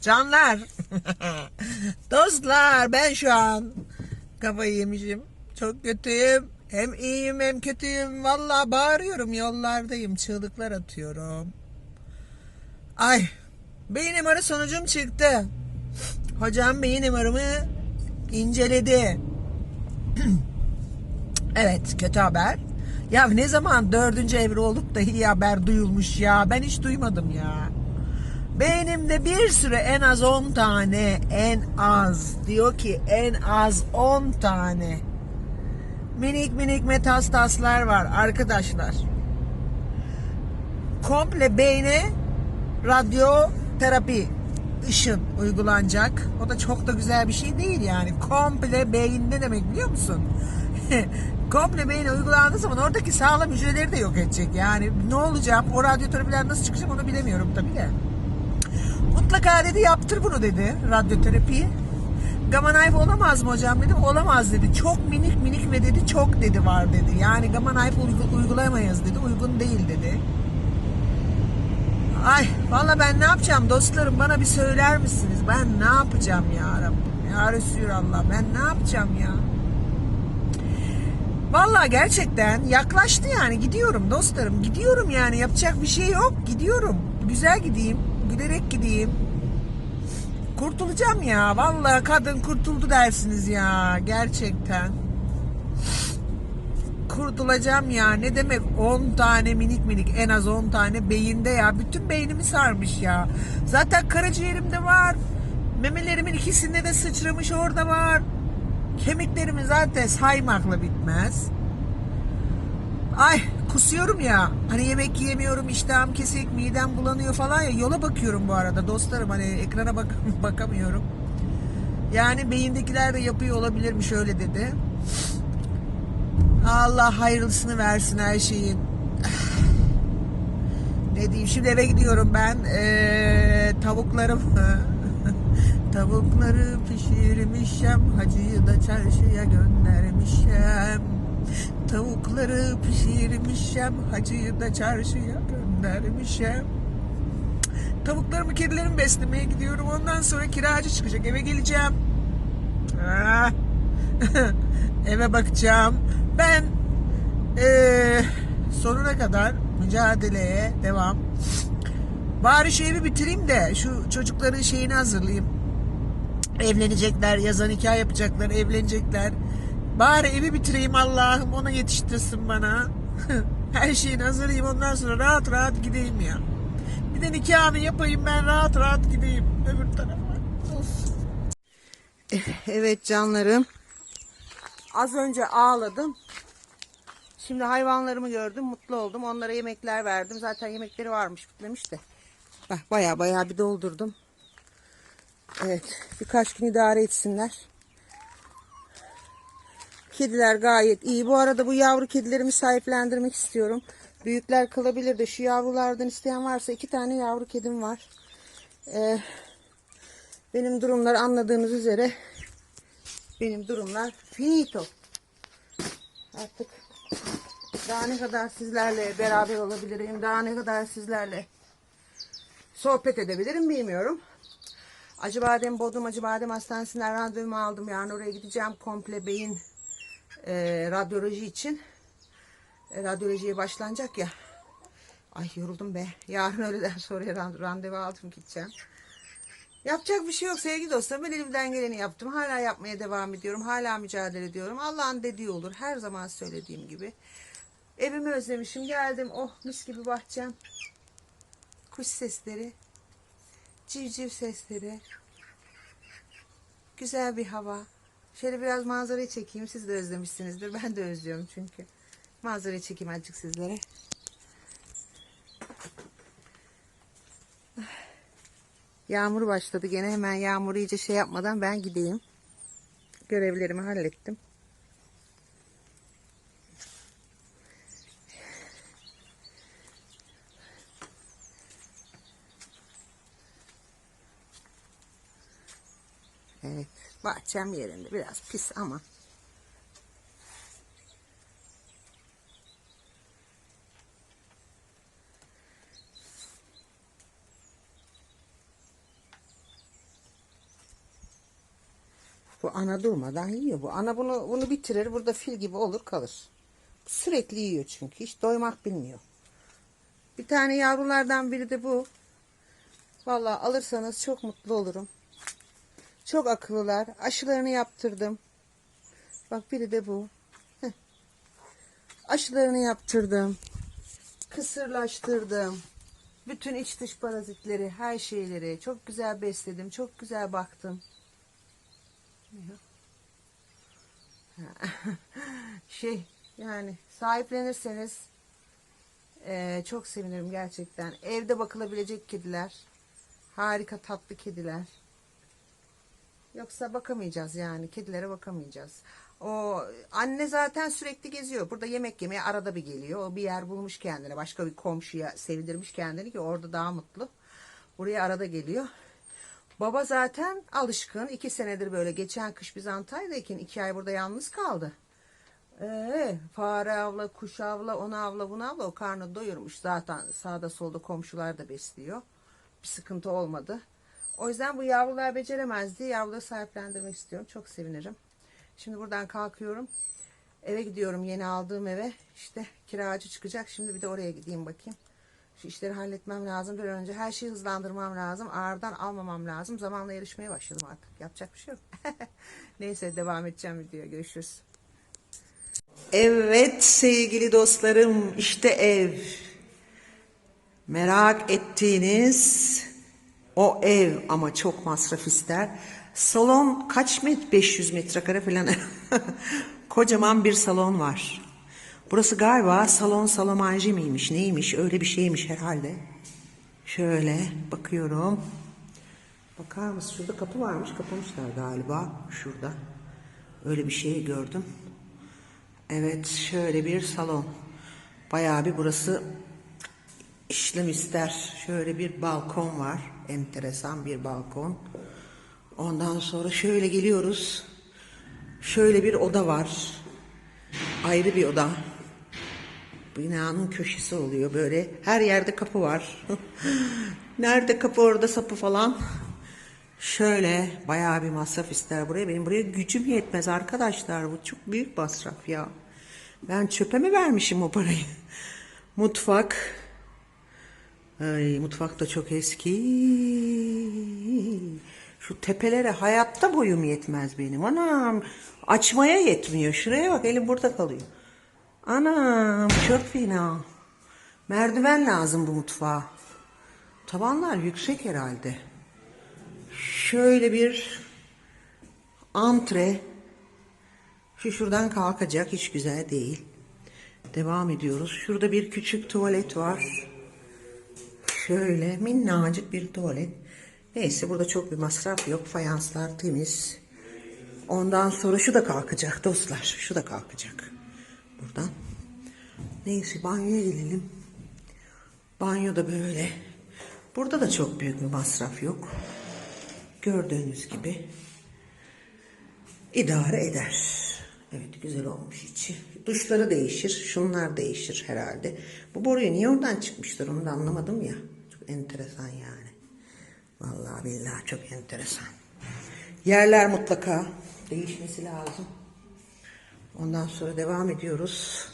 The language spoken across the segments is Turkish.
Canlar. Dostlar ben şu an kafayı yemişim. Çok kötüyüm. Hem iyiyim hem kötüyüm. Vallahi bağırıyorum yollardayım. Çığlıklar atıyorum. Ay. Beyin MR'ı sonucum çıktı. Hocam beyin MR'ımı inceledi. evet kötü haber. Ya ne zaman dördüncü evre olup da iyi haber duyulmuş ya. Ben hiç duymadım ya. Beynimde bir sürü en az 10 tane en az diyor ki en az 10 tane minik minik metastaslar var arkadaşlar. Komple beyne radyoterapi ışın uygulanacak. O da çok da güzel bir şey değil yani. Komple beyin ne demek biliyor musun? Komple beyne uygulandığı zaman oradaki sağlam hücreleri de yok edecek. Yani ne olacağım? O radyoterapiler nasıl çıkacak onu bilemiyorum tabii de. Mutlaka dedi yaptır bunu dedi radyoterapiyi. Gamma knife olamaz mı hocam dedim. Olamaz dedi. Çok minik minik ve dedi çok dedi var dedi. Yani gamma knife uygu- uygulayamayız dedi. Uygun değil dedi. Ay valla ben ne yapacağım dostlarım bana bir söyler misiniz? Ben ne yapacağım ya Rabbim? Ya Resulallah ben ne yapacağım ya? Valla gerçekten yaklaştı yani gidiyorum dostlarım gidiyorum yani yapacak bir şey yok gidiyorum güzel gideyim gülerek gideyim. Kurtulacağım ya. Valla kadın kurtuldu dersiniz ya. Gerçekten. Kurtulacağım ya. Ne demek? 10 tane minik minik en az 10 tane beyinde ya. Bütün beynimi sarmış ya. Zaten karaciğerimde var. Memelerimin ikisinde de sıçramış orada var. Kemiklerimi zaten saymakla bitmez. Ay kusuyorum ya. Hani yemek yiyemiyorum, iştahım kesik, midem bulanıyor falan ya. Yola bakıyorum bu arada dostlarım. Hani ekrana bak bakamıyorum. Yani beyindekiler de yapıyor olabilir mi şöyle dedi. Allah hayırlısını versin her şeyin. Ne diyeyim şimdi eve gidiyorum ben. Ee, tavuklarım Tavukları pişirmişem Hacıyı da çarşıya göndermişem Tavukları pişirmişem Hacıyı da çarşıya göndermişem Tavuklarımı kedilerimi beslemeye gidiyorum Ondan sonra kiracı çıkacak eve geleceğim Ah. Eve bakacağım Ben eee, sonuna kadar mücadeleye devam Bari şu evi bitireyim de şu çocukların şeyini hazırlayayım. Evlenecekler, yazan nikah yapacaklar, evlenecekler. Bari evi bitireyim Allah'ım ona yetiştirsin bana. Her şeyini hazırlayayım ondan sonra rahat rahat gideyim ya. Bir de nikahımı yapayım ben rahat rahat gideyim öbür tarafa. Evet canlarım. Az önce ağladım. Şimdi hayvanlarımı gördüm, mutlu oldum. Onlara yemekler verdim. Zaten yemekleri varmış, bitmemiş de. Bak baya baya bir doldurdum. Evet, birkaç gün idare etsinler. Kediler gayet iyi. Bu arada bu yavru kedilerimi sahiplendirmek istiyorum. Büyükler kalabilir de şu yavrulardan isteyen varsa iki tane yavru kedim var. Ee, benim durumlar anladığınız üzere benim durumlar finito. Artık daha ne kadar sizlerle beraber olabilirim, daha ne kadar sizlerle sohbet edebilirim bilmiyorum. Acıbadem Bodrum Acıbadem Hastanesi'nden randevumu aldım. Yani oraya gideceğim komple beyin e, radyoloji için. E, radyolojiye başlanacak ya. Ay yoruldum be. Yarın öğleden sonra ran- randevu aldım gideceğim. Yapacak bir şey yok sevgili dostlarım. Ben elimden geleni yaptım. Hala yapmaya devam ediyorum. Hala mücadele ediyorum. Allah'ın dediği olur. Her zaman söylediğim gibi. Evimi özlemişim. Geldim. Oh mis gibi bahçem. Kuş sesleri. Civciv sesleri. Güzel bir hava. Şöyle biraz manzarayı çekeyim. Siz de özlemişsinizdir. Ben de özlüyorum çünkü. Manzarayı çekeyim azıcık sizlere. Yağmur başladı. Gene hemen yağmur iyice şey yapmadan ben gideyim. Görevlerimi hallettim. Evet. Bahçem yerinde. Biraz pis ama. Bu ana durmadan yiyor bu. Ana bunu bunu bitirir. Burada fil gibi olur kalır. Sürekli yiyor çünkü. Hiç doymak bilmiyor. Bir tane yavrulardan biri de bu. Vallahi alırsanız çok mutlu olurum. Çok akıllılar. Aşılarını yaptırdım. Bak biri de bu. Heh. Aşılarını yaptırdım. Kısırlaştırdım. Bütün iç dış parazitleri, her şeyleri çok güzel besledim. Çok güzel baktım. şey yani sahiplenirseniz eee, çok sevinirim gerçekten. Evde bakılabilecek kediler. Harika tatlı kediler. Yoksa bakamayacağız yani. Kedilere bakamayacağız. O anne zaten sürekli geziyor. Burada yemek yemeye arada bir geliyor. O bir yer bulmuş kendine. Başka bir komşuya sevdirmiş kendini ki orada daha mutlu. Buraya arada geliyor. Baba zaten alışkın. iki senedir böyle. Geçen kış biz Antalya'dayken iki ay burada yalnız kaldı. Ee, fare avla, kuş avla, onu avla, bunu avla. O karnı doyurmuş. Zaten sağda solda komşular da besliyor. Bir sıkıntı olmadı. O yüzden bu yavrular beceremez diye yavruları sahiplendirmek istiyorum. Çok sevinirim. Şimdi buradan kalkıyorum. Eve gidiyorum yeni aldığım eve. İşte kiracı çıkacak. Şimdi bir de oraya gideyim bakayım. Şu işleri halletmem lazım. Bir önce her şeyi hızlandırmam lazım. Ağırdan almamam lazım. Zamanla yarışmaya başladım artık. Yapacak bir şey yok. Neyse devam edeceğim videoya. Görüşürüz. Evet sevgili dostlarım işte ev. Merak ettiğiniz o ev ama çok masraf ister. Salon kaç met 500 metrekare falan. Kocaman bir salon var. Burası galiba salon salamanji miymiş neymiş öyle bir şeymiş herhalde. Şöyle bakıyorum. Bakar mısın? Şurada kapı varmış. Kapamışlar galiba. Şurada. Öyle bir şey gördüm. Evet şöyle bir salon. Bayağı bir burası işlem ister. Şöyle bir balkon var. Enteresan bir balkon. Ondan sonra şöyle geliyoruz. Şöyle bir oda var. Ayrı bir oda. Binanın köşesi oluyor böyle. Her yerde kapı var. Nerede kapı orada sapı falan. Şöyle bayağı bir masraf ister buraya. Benim buraya gücüm yetmez arkadaşlar. Bu çok büyük masraf ya. Ben çöpe mi vermişim o parayı? Mutfak. Ay, mutfak da çok eski. Şu tepelere hayatta boyum yetmez benim. Anam açmaya yetmiyor. Şuraya bak elim burada kalıyor. Anam çok fena. Merdiven lazım bu mutfağa. Tavanlar yüksek herhalde. Şöyle bir antre. Şu şuradan kalkacak hiç güzel değil. Devam ediyoruz. Şurada bir küçük tuvalet var. Şöyle minnacık bir tuvalet. Neyse burada çok bir masraf yok. Fayanslar temiz. Ondan sonra şu da kalkacak dostlar. Şu da kalkacak. Buradan. Neyse banyoya gelelim. Banyo da böyle. Burada da çok büyük bir masraf yok. Gördüğünüz gibi idare eder. Evet güzel olmuş içi. Duşları değişir. Şunlar değişir herhalde. Bu boruyu niye oradan çıkmıştır onu da anlamadım ya. Enteresan yani. Vallahi billahi çok enteresan. Yerler mutlaka değişmesi lazım. Ondan sonra devam ediyoruz.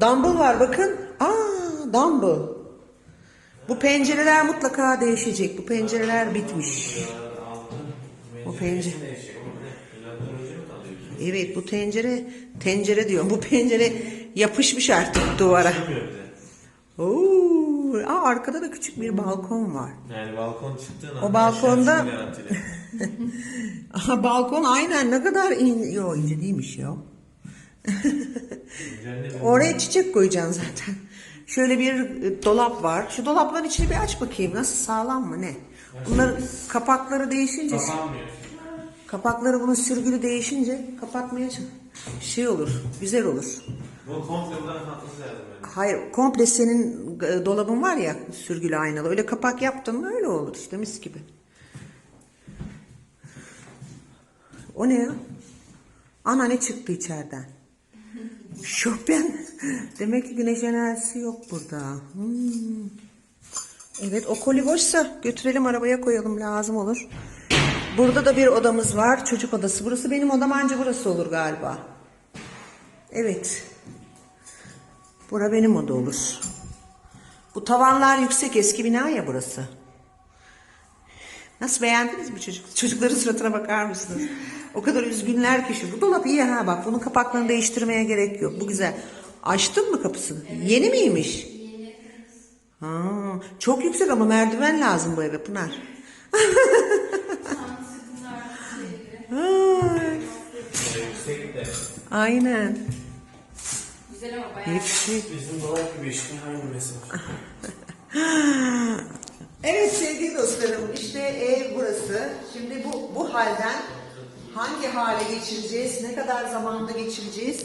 Dumble var bakın. Aa dumble. Bu pencereler mutlaka değişecek. Bu pencereler bitmiş. Bu pencere. Evet bu tencere tencere diyorum. Bu pencere yapışmış artık duvara. Oo, aa, arkada da küçük bir balkon var. Yani balkon çıktığın O balkonda-. Aha, balkon aynen ne kadar in... Yo ince değilmiş ya. Oraya çiçek koyacaksın zaten. Şöyle bir e, dolap var. Şu dolapların içini bir aç bakayım. Nasıl sağlam mı ne? Bunlar kapakları değişince Kapanmıyor. kapakları bunun sürgülü değişince kapatmaya şey olur. Güzel olur. Komple. Hayır komple senin e, dolabın var ya sürgülü aynalı. Öyle kapak yaptın mı öyle olur işte mis gibi. O ne ya? Ana ne çıktı içeriden? Şopen. Demek ki güneş enerjisi yok burada. Hmm. Evet o koli boşsa götürelim arabaya koyalım lazım olur. Burada da bir odamız var. Çocuk odası. Burası benim odam anca burası olur galiba. Evet. Bura benim oda olur. Bu tavanlar yüksek eski bina ya burası. Nasıl beğendiniz mi çocuk? Çocukların suratına bakar mısınız? O kadar üzgünler ki şu. Bu dolap iyi ha bak. Bunun kapaklarını değiştirmeye gerek yok. Bu güzel. Açtın mı kapısını? Yeni miymiş? Ha, çok yüksek ama merdiven lazım bu eve Pınar. De. Aynen. Güzel ama bayağı. Yüksek. Bizim dolap gibi işte aynı mesela. Evet sevgili dostlarım işte ev burası. Şimdi bu, bu halden hangi hale geçireceğiz, ne kadar zamanda geçireceğiz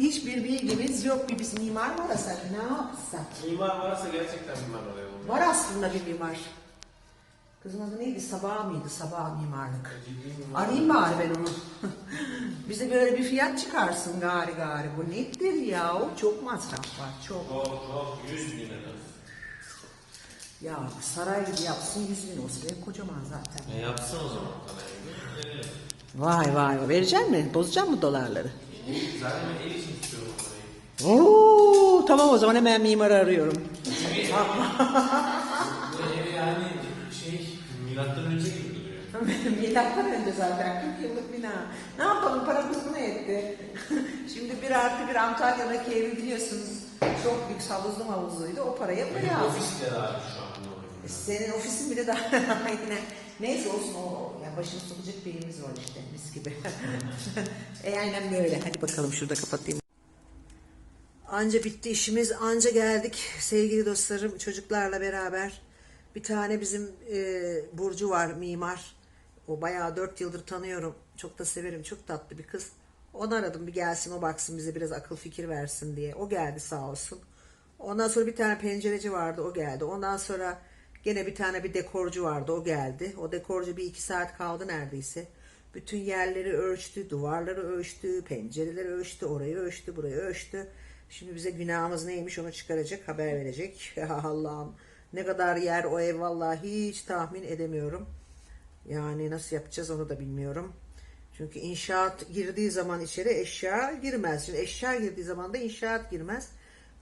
hiçbir bilgimiz yok. Bir biz mimar mı arasak ne yapsak? Mimar varsa gerçekten mimar oluyor. Var aslında bir mimar. Kızın adı neydi? Sabah mıydı? Sabah mimarlık. Arayayım bari ben onu. Bize böyle bir fiyat çıkarsın gari gari. Bu nedir ya? Çok masraf var. Çok. Çok çok 100 bin lira. Ya saray gibi yapsın 100 bin olsun. Ev kocaman zaten. E yapsın o zaman parayı. Vay vay. Verecek mi? Bozacak mı dolarları? Zaten ben ev için istiyorum o parayı. Oo, tamam o zaman hemen mimarı arıyorum. Ev yani şey milattan önce gibi duruyor. Milattan önce zaten 40 yıllık bina. Ne yapalım paramız bu ne etti? Şimdi bir artı bir Antalya'daki evi biliyorsunuz. Çok lüks havuzlu havuzluydu. O paraya buraya aldık. ofis de daha şu an ne oluyor? E, Senin ofisin bile daha aynen. Neyse olsun o yani başını sokacak birimiz var işte mis gibi. e aynen böyle. Hadi bakalım şurada kapatayım. Anca bitti işimiz. Anca geldik sevgili dostlarım çocuklarla beraber. Bir tane bizim e, Burcu var mimar. O bayağı dört yıldır tanıyorum. Çok da severim. Çok tatlı bir kız. Onu aradım bir gelsin o baksın bize biraz akıl fikir versin diye. O geldi sağ olsun. Ondan sonra bir tane pencereci vardı o geldi. Ondan sonra gene bir tane bir dekorcu vardı o geldi. O dekorcu bir iki saat kaldı neredeyse. Bütün yerleri ölçtü, duvarları ölçtü, pencereleri ölçtü, orayı ölçtü, burayı ölçtü. Şimdi bize günahımız neymiş onu çıkaracak, haber verecek. Allah'ım ne kadar yer o ev vallahi hiç tahmin edemiyorum. Yani nasıl yapacağız onu da bilmiyorum. Çünkü inşaat girdiği zaman içeri eşya girmez. Şimdi eşya girdiği zaman da inşaat girmez.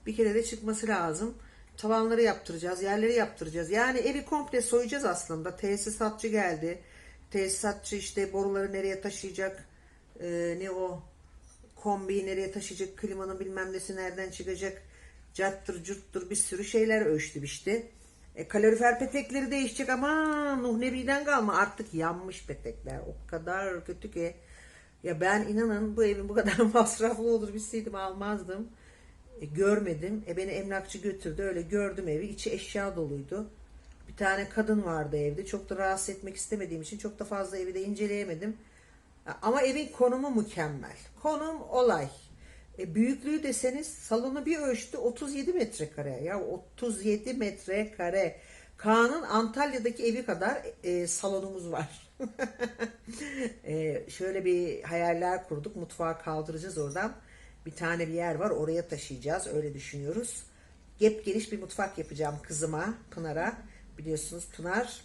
Bir kere de çıkması lazım. Tavanları yaptıracağız, yerleri yaptıracağız. Yani evi komple soyacağız aslında. Tesisatçı geldi. Tesisatçı işte boruları nereye taşıyacak, ee, ne o kombiyi nereye taşıyacak, klimanın bilmem nesi nereden çıkacak, cattır curttur bir sürü şeyler ölçtü işte. E, kalorifer petekleri değişecek ama Nuh Nebi'den kalma artık yanmış petekler. O kadar kötü ki. Ya ben inanın bu evin bu kadar masraflı olur bilseydim almazdım. E, görmedim. E, beni emlakçı götürdü. Öyle gördüm evi. İçi eşya doluydu. Bir tane kadın vardı evde. Çok da rahatsız etmek istemediğim için çok da fazla evi de inceleyemedim. Ama evin konumu mükemmel. Konum olay. E, büyüklüğü deseniz salonu bir ölçtü 37 metrekare. Ya 37 metrekare. Kaan'ın Antalya'daki evi kadar e, salonumuz var. e, şöyle bir hayaller kurduk. Mutfağı kaldıracağız oradan. Bir tane bir yer var oraya taşıyacağız. Öyle düşünüyoruz. Gep geniş bir mutfak yapacağım kızıma Pınar'a. Biliyorsunuz Pınar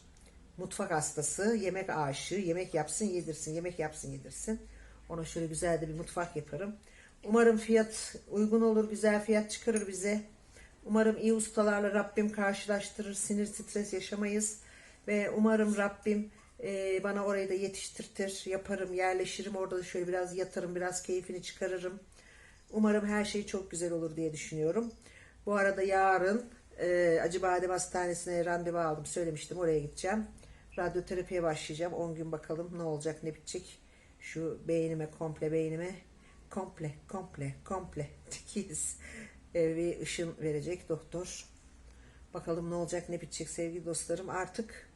mutfak hastası, yemek aşığı, yemek yapsın yedirsin, yemek yapsın yedirsin. Ona şöyle güzel de bir mutfak yaparım. Umarım fiyat uygun olur, güzel fiyat çıkarır bize. Umarım iyi ustalarla Rabbim karşılaştırır, sinir stres yaşamayız. Ve umarım Rabbim e, bana orayı da yetiştirtir, yaparım, yerleşirim. Orada da şöyle biraz yatarım, biraz keyfini çıkarırım. Umarım her şey çok güzel olur diye düşünüyorum. Bu arada yarın e, Acıbadem Hastanesi'ne randevu aldım. Söylemiştim oraya gideceğim. Radyoterapiye başlayacağım. 10 gün bakalım ne olacak ne bitecek. Şu beynime komple beynime komple komple komple tikiz e, bir ışın verecek doktor. Bakalım ne olacak ne bitecek sevgili dostlarım. Artık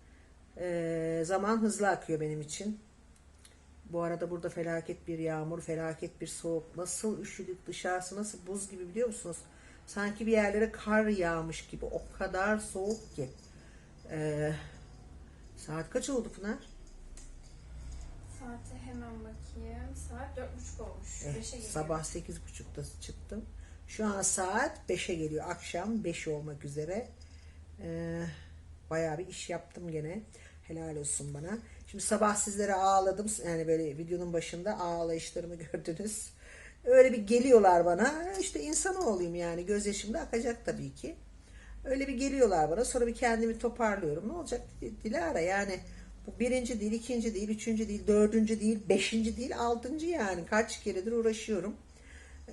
e, zaman hızlı akıyor benim için. Bu arada burada felaket bir yağmur, felaket bir soğuk. Nasıl üşüdük dışarısı nasıl buz gibi biliyor musunuz? Sanki bir yerlere kar yağmış gibi. O kadar soğuk ki. Ee, saat kaç oldu Pınar? Saate hemen bakayım. Saat dört buçuk olmuş. Eh, Beşe geliyor. sabah 8.30'da çıktım. Şu an saat 5'e geliyor. Akşam 5 olmak üzere. Ee, bayağı bir iş yaptım gene. Helal olsun bana. Şimdi sabah sizlere ağladım. Yani böyle videonun başında ağlayışlarımı gördünüz. Öyle bir geliyorlar bana. İşte insan olayım yani. Gözyaşım da akacak tabii ki. Öyle bir geliyorlar bana. Sonra bir kendimi toparlıyorum. Ne olacak Dilara yani. Bu birinci değil, ikinci değil, üçüncü değil, dördüncü değil, beşinci değil, altıncı yani. Kaç keredir uğraşıyorum.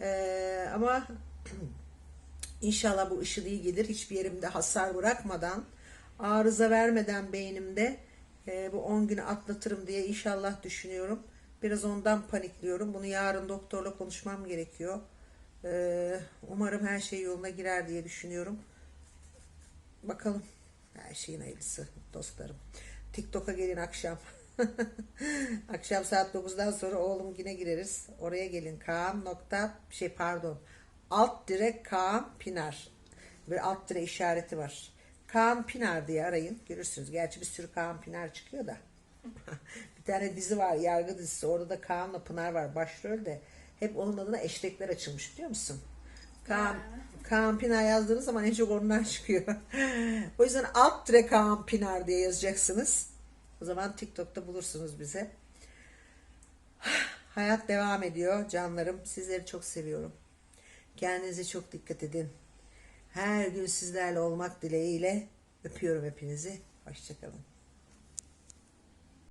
Ee, ama İnşallah bu ışığı iyi gelir. Hiçbir yerimde hasar bırakmadan, arıza vermeden beynimde e, bu 10 günü atlatırım diye inşallah düşünüyorum. Biraz ondan panikliyorum. Bunu yarın doktorla konuşmam gerekiyor. Ee, umarım her şey yoluna girer diye düşünüyorum. Bakalım. Her şeyin hayırlısı dostlarım. TikTok'a gelin akşam. akşam saat 9'dan sonra oğlum yine gireriz. Oraya gelin. Kaan nokta şey pardon. Alt direk Kaan Pinar. Böyle alt dire işareti var. Kaan Pinar diye arayın. Görürsünüz. Gerçi bir sürü Kaan Pinar çıkıyor da. bir tane dizi var. Yargı dizisi. Orada da Kaan'la Pınar var. Başrolde. Hep onun adına eşrekler açılmış biliyor musun? Kaan, Kaan Pinar yazdığınız zaman en çok ondan çıkıyor. o yüzden alt dire Kaan Pinar diye yazacaksınız. O zaman TikTok'ta bulursunuz bize. Hayat devam ediyor canlarım. Sizleri çok seviyorum. Kendinize çok dikkat edin. Her gün sizlerle olmak dileğiyle öpüyorum hepinizi. Hoşçakalın.